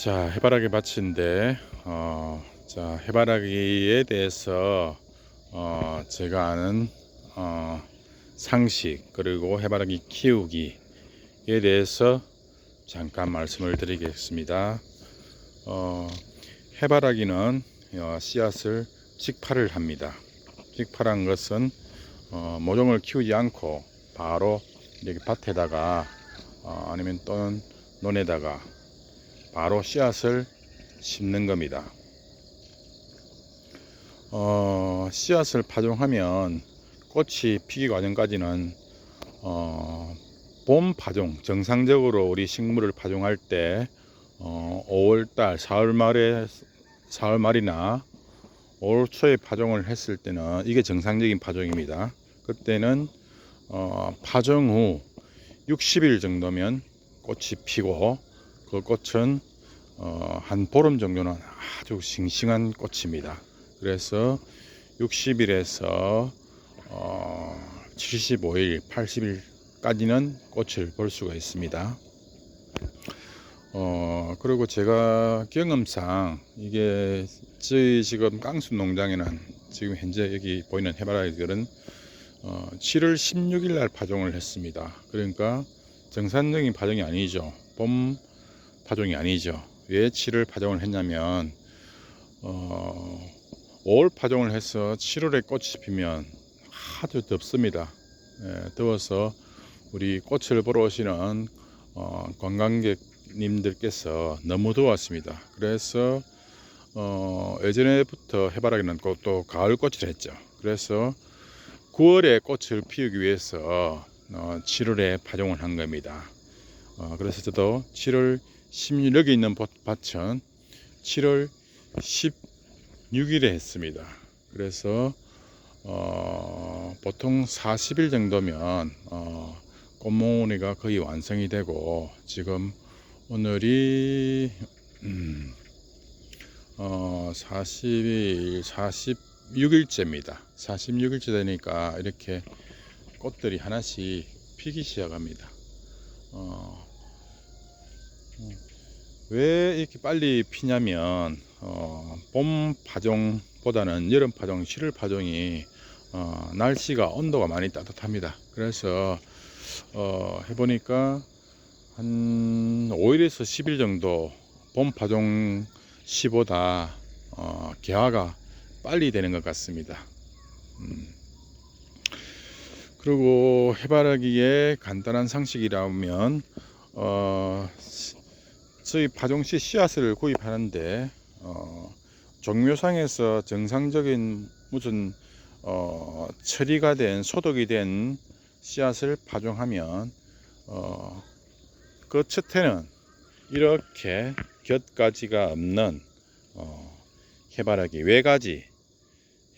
자, 해바라기 밭인데, 어, 자, 해바라기에 대해서, 어, 제가 아는, 어, 상식, 그리고 해바라기 키우기에 대해서 잠깐 말씀을 드리겠습니다. 어, 해바라기는 어, 씨앗을 직파를 합니다. 직파란 것은 어, 모종을 키우지 않고 바로 여기 밭에다가 어, 아니면 또는 논에다가 바로 씨앗을 심는 겁니다. 어, 씨앗을 파종하면 꽃이 피기 과정까지는 어, 봄 파종 정상적으로 우리 식물을 파종할 때 어, 5월달 4월 말에 4월 말이나 5월 초에 파종을 했을 때는 이게 정상적인 파종입니다. 그때는 어, 파종 후 60일 정도면 꽃이 피고 그 꽃은 어, 한 보름 정도는 아주 싱싱한 꽃입니다. 그래서 60일에서 어, 75일, 80일까지는 꽃을 볼 수가 있습니다. 어, 그리고 제가 경험상 이게 저희 지금 깡수 농장에는 지금 현재 여기 보이는 해바라기들은 어, 7월 16일 날 파종을 했습니다. 그러니까 정상적인 파종이 아니죠. 봄 파종이 아니죠. 왜 7월 파종을 했냐면 어, 5월 파종을 해서 7월에 꽃이 피면 아주 덥습니다. 예, 더워서 우리 꽃을 보러 오시는 어, 관광객님들께서 너무 더웠습니다. 그래서 어, 예전에부터 해바라기는 또, 또 가을 꽃을 했죠. 그래서 9월에 꽃을 피우기 위해서 어, 7월에 파종을 한 겁니다. 어, 그래서 저도 7월 16일 여기 있는 밭- 밭은 7월 16일에 했습니다. 그래서 어, 보통 40일 정도면 어, 꽃몽우리가 거의 완성이 되고 지금 오늘이 음, 어, 40일, 46일째입니다. 46일째 되니까 이렇게 꽃들이 하나씩 피기 시작합니다. 어, 음, 왜 이렇게 빨리 피냐면 어, 봄 파종보다는 여름 파종, 7월 파종이 어, 날씨가 온도가 많이 따뜻합니다. 그래서 어, 해보니까 한 5일에서 10일 정도 봄 파종 시보다 어, 개화가 빨리 되는 것 같습니다. 음. 그리고 해바라기의 간단한 상식이라면 어, 저희 파종 시 씨앗을 구입하는데 어, 종묘상에서 정상적인 무슨 어, 처리가 된 소독이 된 씨앗을 파종하면 어, 그 첫해는 이렇게 곁가지가 없는 어, 해바라기 외가지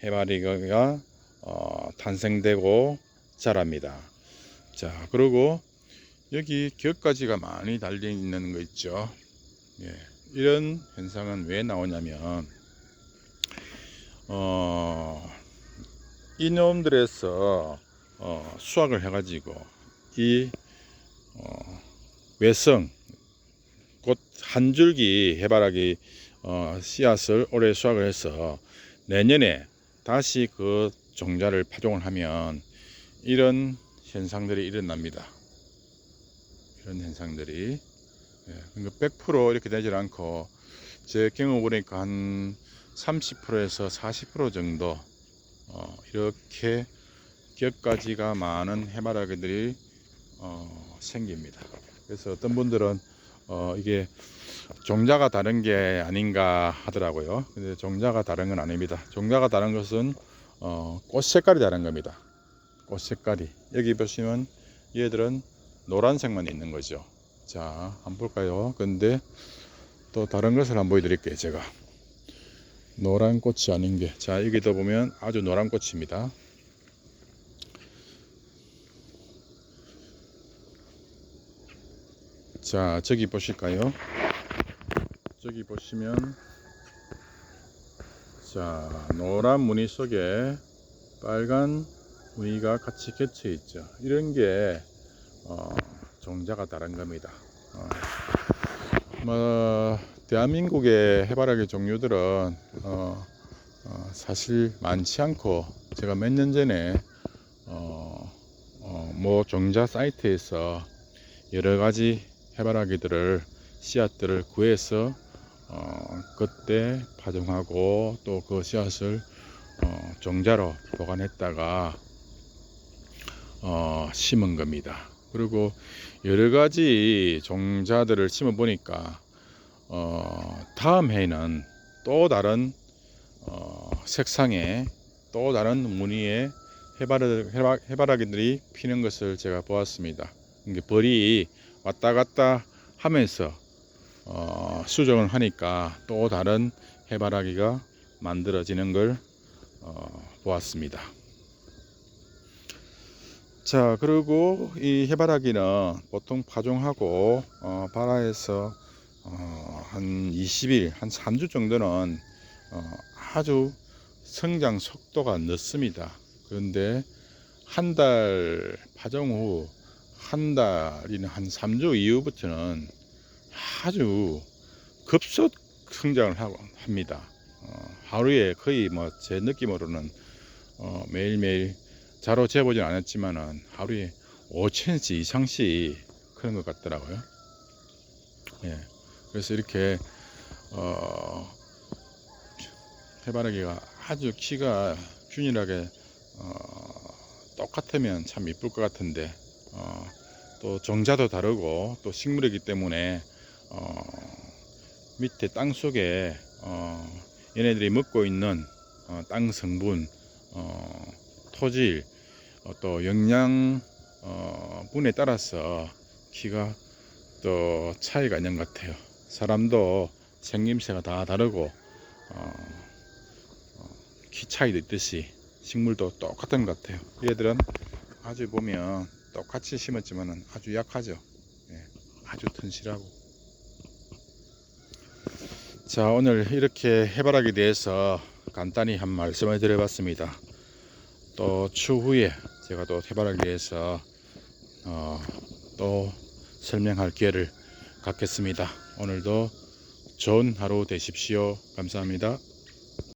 해바라기가 어, 탄생되고 자랍니다. 자 그리고 여기 곁가지가 많이 달려 있는 거 있죠. 예, 이런 현상은 왜 나오냐면 어, 이놈들에서 어, 수확을 해가지고 이 어, 외성 곧 한 줄기 해바라기 어, 씨앗을 올해 수확을 해서 내년에 다시 그 종자를 파종을 하면 이런 현상들이 일어납니다. 이런 현상들이 예, 그러니까 100% 이렇게 되질 않고 제 경우 보니까 한 30%에서 40% 정도 어, 이렇게 겹가지가 많은 해바라기들이 어, 생깁니다. 그래서 어떤 분들은 어, 이게 종자가 다른 게 아닌가 하더라고요. 근데 종자가 다른 건 아닙니다. 종자가 다른 것은 어, 꽃 색깔이 다른 겁니다. 꽃 색깔이 여기 보시면 얘들은 노란색만 있는 거죠. 자, 한번 볼까요? 근데 또 다른 것을 한번 보여드릴게요. 제가 노란 꽃이 아닌 게. 자, 여기도 보면 아주 노란 꽃입니다. 자, 저기 보실까요? 저기 보시면 자, 노란 무늬 속에 빨간 무늬가 같이 겹쳐 있죠. 이런 게 어, 종자가 다른 겁니다. 어, 뭐 대한민국의 해바라기 종류들은 어, 어, 사실 많지 않고 제가 몇 년 전에 어, 어, 뭐 종자 사이트에서 여러 가지 해바라기들을 씨앗들을 구해서 어, 그때 파종하고 또 그 씨앗을 어, 종자로 보관했다가 어, 심은 겁니다. 그리고 여러 가지 종자들을 심어 보니까 어, 다음 해에는 또 다른 어, 색상의 또 다른 무늬의 해바라, 해바, 해바라기들이 피는 것을 제가 보았습니다. 이게 벌이 왔다 갔다 하면서 어, 수정을 하니까 또 다른 해바라기가 만들어지는 걸 어, 보았습니다. 자, 그리고 이 해바라기는 보통 파종하고 어, 발화해서 어, 한 20일, 한 3주 정도는 어, 아주 성장 속도가 늦습니다. 그런데 한 달 파종 후 한 달이나 한 3주 이후부터는 아주 급속 성장을 하고 합니다. 어, 하루에 거의 뭐 제 느낌으로는 어, 매일매일 자로 재보진 않았지만은 하루에 5cm 이상씩 크는 것 같더라고요. 예. 그래서 이렇게 어, 해바라기가 아주 키가 균일하게 어, 똑같으면 참 이쁠 것 같은데 어, 또 정자도 다르고 또 식물이기 때문에 어, 밑에 땅 속에 어, 얘네들이 먹고 있는 어, 땅 성분, 어, 토질, 어, 또 영양 어, 분에 따라서 키가 또 차이가 있는 것 같아요. 사람도 생김새가 다 다르고 어, 어, 키 차이도 있듯이 식물도 똑같은 것 같아요. 얘들은 아주 보면 똑같이 심었지만은 아주 약하죠. 예, 아주 튼실하고. 자 오늘 이렇게 해바라기에 대해서 간단히 한 말씀을 드려봤습니다. 또 추후에 제가 또 해바라기에 대해서 어, 또 설명할 기회를 갖겠습니다. 오늘도 좋은 하루 되십시오. 감사합니다.